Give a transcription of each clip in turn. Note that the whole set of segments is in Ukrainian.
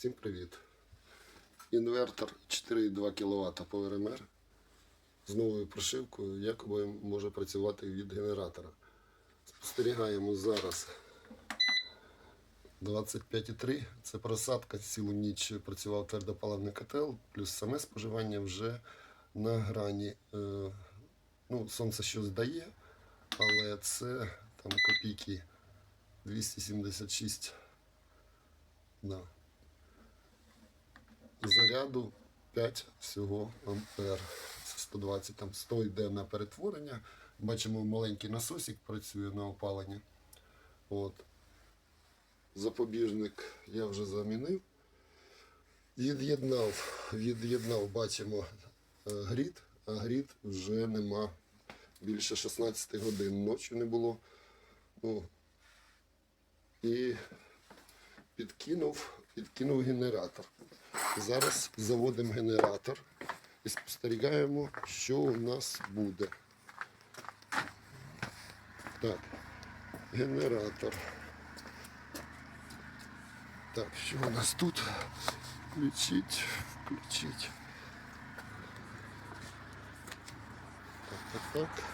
Всім привіт! Інвертор 4,2 кВт по РМР з новою прошивкою якоби може працювати від генератора. Спостерігаємо зараз 25,3. Це просадка цілу ніч працював твердопаливний котел, плюс саме споживання вже на грані. Е, Ну, сонце щось дає, але це там копійки 276. Да. Заряду 5 всього ампер. 120, там 100 йде на перетворення. Бачимо, маленький насосик працює на опалення. От. Запобіжник я вже замінив. Від'єднав, від'єднав, бачимо е, грід, а грід вже нема. Більше 16 годин ночі не було. Ну, і підкинув, підкинув генератор. Зараз заводимо генератор і спостерігаємо, що у нас буде. Так, генератор. Так, що у нас тут? Включить, включить. Так, так, так.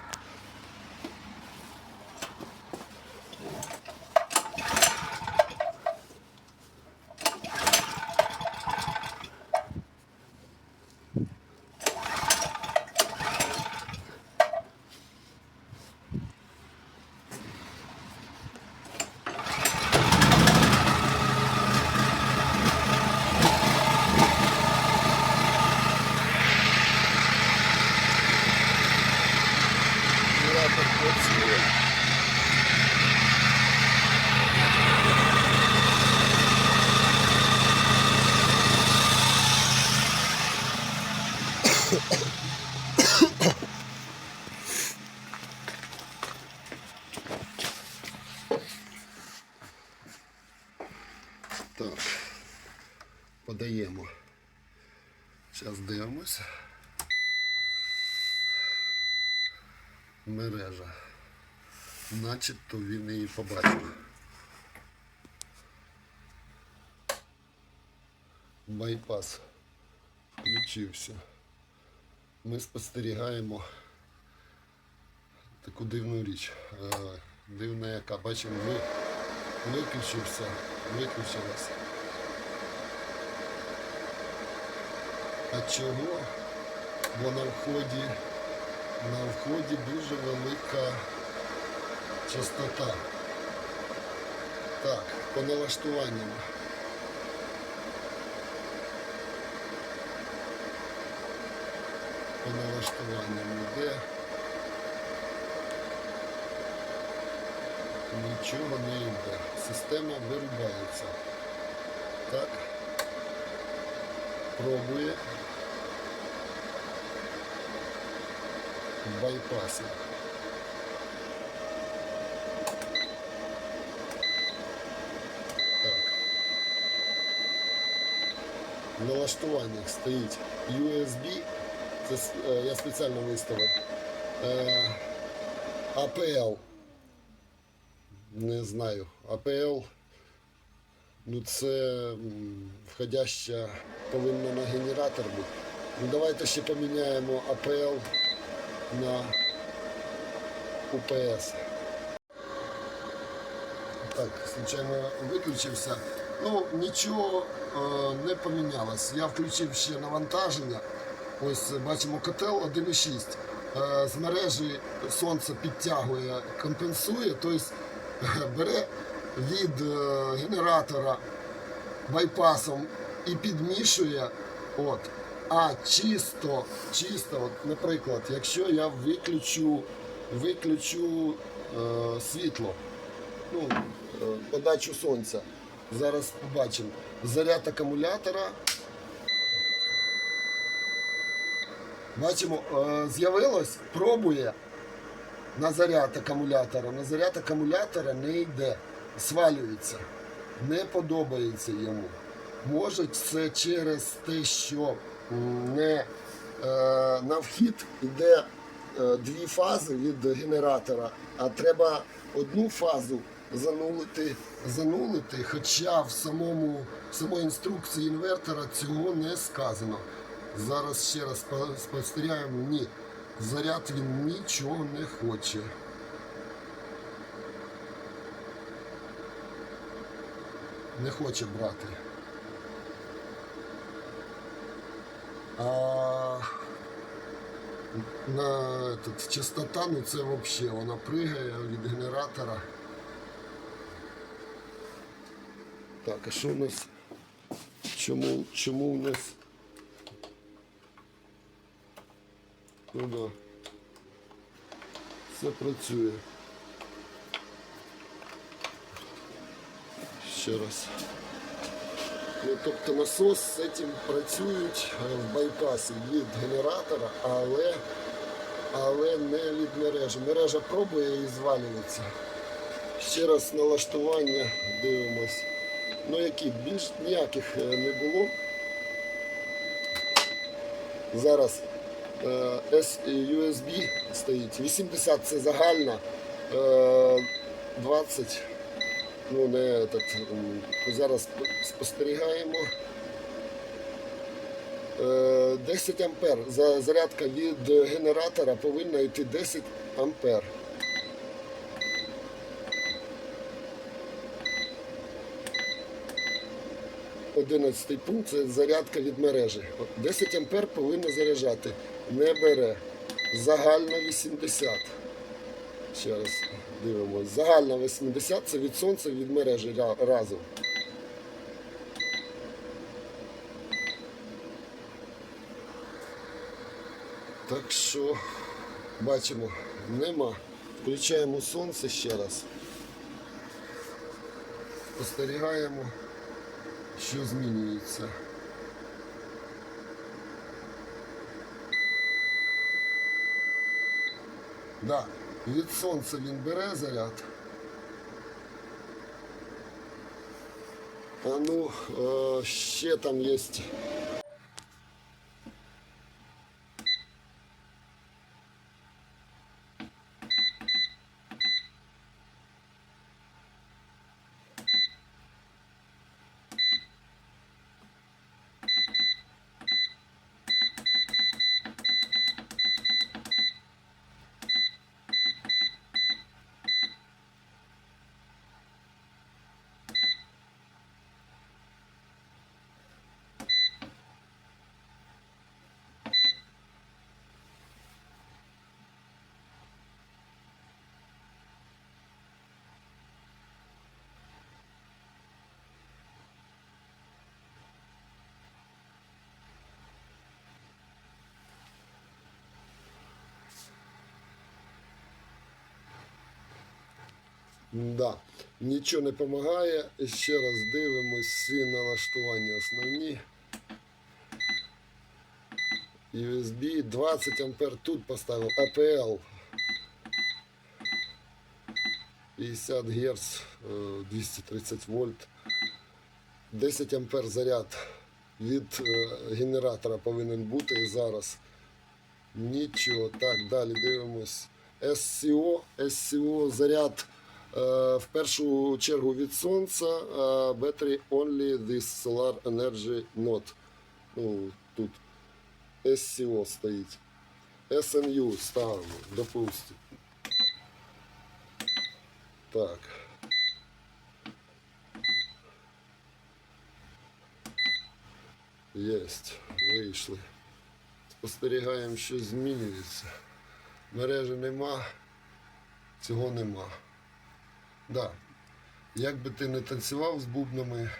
Генератор працює. Так, подаємо. Зараз дивимося. Мережа. Начебто він її побачив. Байпас включився. Ми спостерігаємо таку дивну річ. Е, Дивна яка, бачимо, ми виключився, виключилась. А чого? Бо на вході на вході дуже велика частота. Так, по налаштуванням. По налаштуванням йде. Нічого не йде. Система вирубається. Так. Пробує. В байпасі. Так. В налаштуваннях стоїть USB, це е, я спеціально виставив. Е, APL. Не знаю. APL. Ну це входяща повинна на генератор бути. Ну давайте ще поміняємо APL на УПС. Так, случайно виключився. Ну, нічого е, не помінялось. Я включив ще навантаження. Ось бачимо котел 1,6. Е, з мережі сонце підтягує, компенсує, тобто бере від е, генератора байпасом і підмішує. От. А чисто, чисто, от, наприклад, якщо я виключу, виключу е, світло, ну, е, подачу сонця, зараз побачимо, заряд акумулятора. Бачимо, е, з'явилось, пробує на заряд акумулятора. На заряд акумулятора не йде, свалюється, не подобається йому. Може це через те, що не е, на вхід йде е, дві фази від генератора, а треба одну фазу занулити занулити, хоча в самому в самої інструкції інвертора цього не сказано. Зараз ще раз спо- спостерігаємо, ні, заряд він нічого не хоче. Не хоче брати. А на этот, частота, ну це взагалі, вона пригає від генератора. Так, а що у нас? Чому, чому у нас? Ну да. Все працює. Ще раз. Ну, тобто насос з цим працюють е, в байпасі від генератора, але, але не від мережі. Мережа пробує і звалюється. Ще раз налаштування дивимось. Ну які більш ніяких е, не було. Зараз е, USB стоїть. 80 це загальна, е, 20 ну не м, зараз спостерігаємо. Е, 10 ампер. Зарядка від генератора повинна йти 10 ампер. Одинадцятий пункт це зарядка від мережі. 10 ампер повинно заряджати. Не бере. Загальна 80. Ще раз дивимось. Загальна 80 це від сонця від мережі разом. Так що бачимо, нема. Включаємо сонце ще раз. Спостерігаємо, що змінюється. Да, від сонця він бере заряд. А ну, е, ще там є. Да, нічого не допомагає. Ще раз дивимось всі налаштування основні. USB 20 ампер тут поставив APL 50 Гц, е, 230 вольт. 10 ампер заряд від е, генератора повинен бути зараз. Нічого. Так, далі дивимось. SCO, SCO заряд в першу чергу від сонця. е, Battery only this solar energy not. Ну, тут SCO стоїть. SNU ставимо, допустимо. Так. Єсть, вийшли. Спостерігаємо, що змінюється. Мережі нема, цього нема. Да. Як би ти не танцював з бубнами,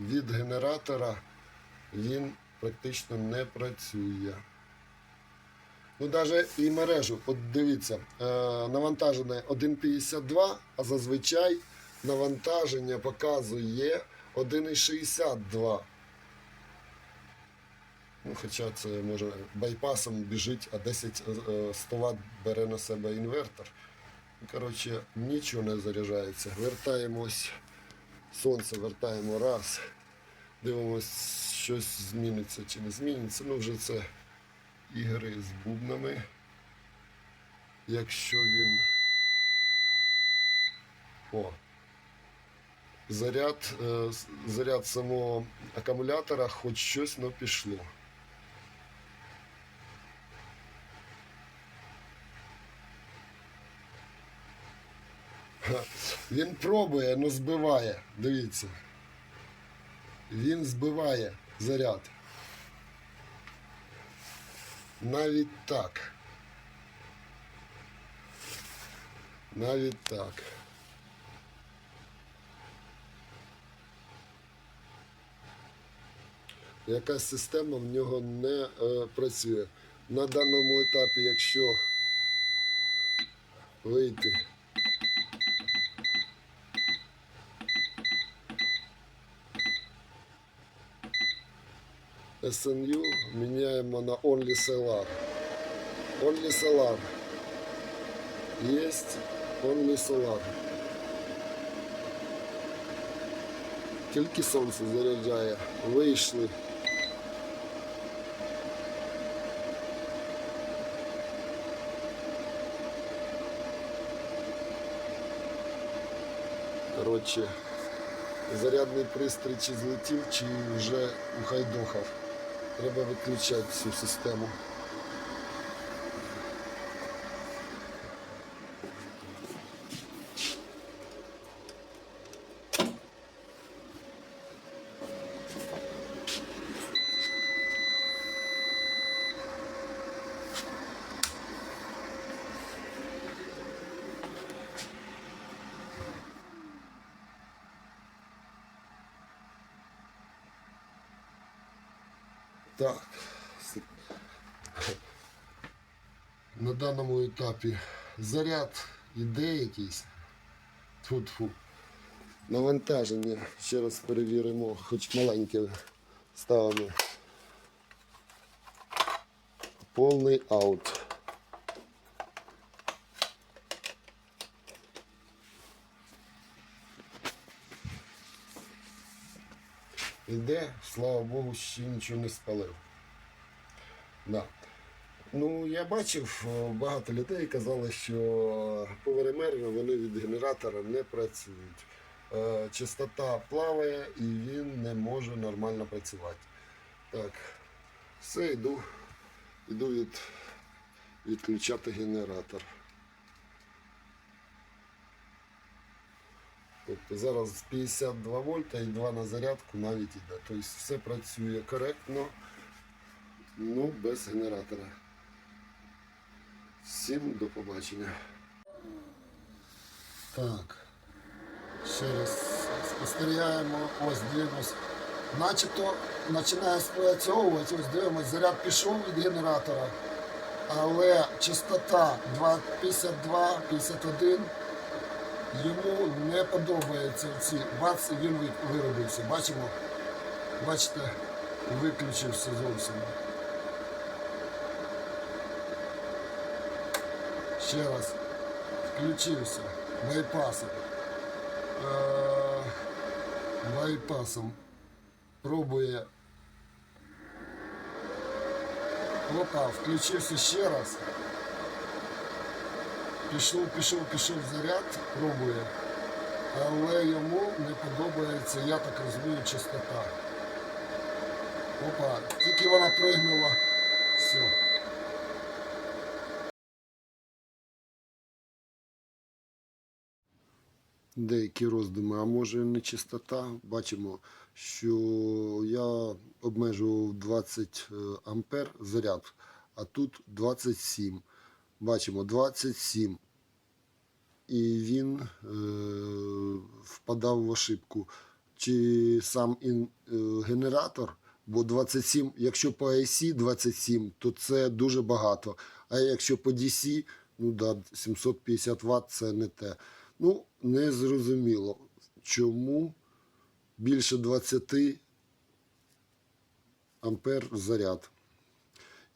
від генератора він практично не працює. Ну, навіть і мережу, от дивіться, е, навантажене 1,52, а зазвичай навантаження показує 1,62. Ну, хоча це може байпасом біжить, а 10 е, 100 Вт бере на себе інвертор. Коротше, нічого не заряджається. Вертаємось, сонце вертаємо раз. Дивимось, щось зміниться чи не зміниться. Ну, вже це ігри з бубнами. Якщо він. О, заряд, е, заряд самого акумулятора хоч щось не пішло. Він пробує, але збиває. Дивіться. Він збиває заряд. Навіть так. Навіть так. Якась система в нього не е, працює. На даному етапі, якщо вийти. SNU міняємо на Only Solar. Only Solar. Есть Only Solar. Тільки сонце заряджає. Вийшли. Коротше, зарядний пристрій чи злетів, чи вже ухайдохав. Треба виключати цю систему. Так. На даному етапі заряд іде якийсь. Тьфу-тьфу. Навантаження. Ще раз перевіримо, хоч маленьке ставимо. Повний аут. Іде, слава Богу, ще нічого не спалив. Да. Ну, я бачив, багато людей казали, що поверемерно вони від генератора не працюють. Е, Частота плаває і він не може нормально працювати. Так, все, йду, йду від, відключати генератор. Тобто зараз 52 вольта і 2 на зарядку навіть іде. Тобто все працює коректно, ну без генератора. Всім до побачення. Так. Ще раз спостерігаємо, ось дивимось. Начебто починає спрацьовувати, ось дивимось, заряд пішов від генератора, але частота 2,52-51 йому не подобаються ці бац, і він ви- виробився. Бачимо, бачите, виключився зовсім. Ще раз включився байпасом. Е, байпасом пробує. Опа, включився ще раз. Пішов, пішов, пішов заряд, пробує. Але йому не подобається, я так розумію, частота. Опа, тільки вона пригнула. Все. Деякі роздуми, а може не чистота. Бачимо, що я обмежував 20 ампер заряд, а тут 27. Бачимо 27. І він е, впадав в ошибку. Чи сам ін, е, генератор, бо 27, якщо по AC 27, то це дуже багато. А якщо по DC, ну да, 750 Вт це не те. Ну, не зрозуміло, чому більше 20 ампер заряд.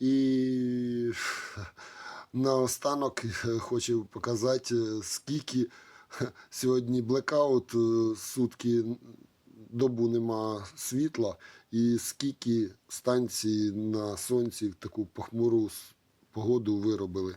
І наостанок хочу показати, скільки сьогодні блекаут, е, сутки добу нема світла, і скільки станцій на сонці в таку похмуру погоду виробили.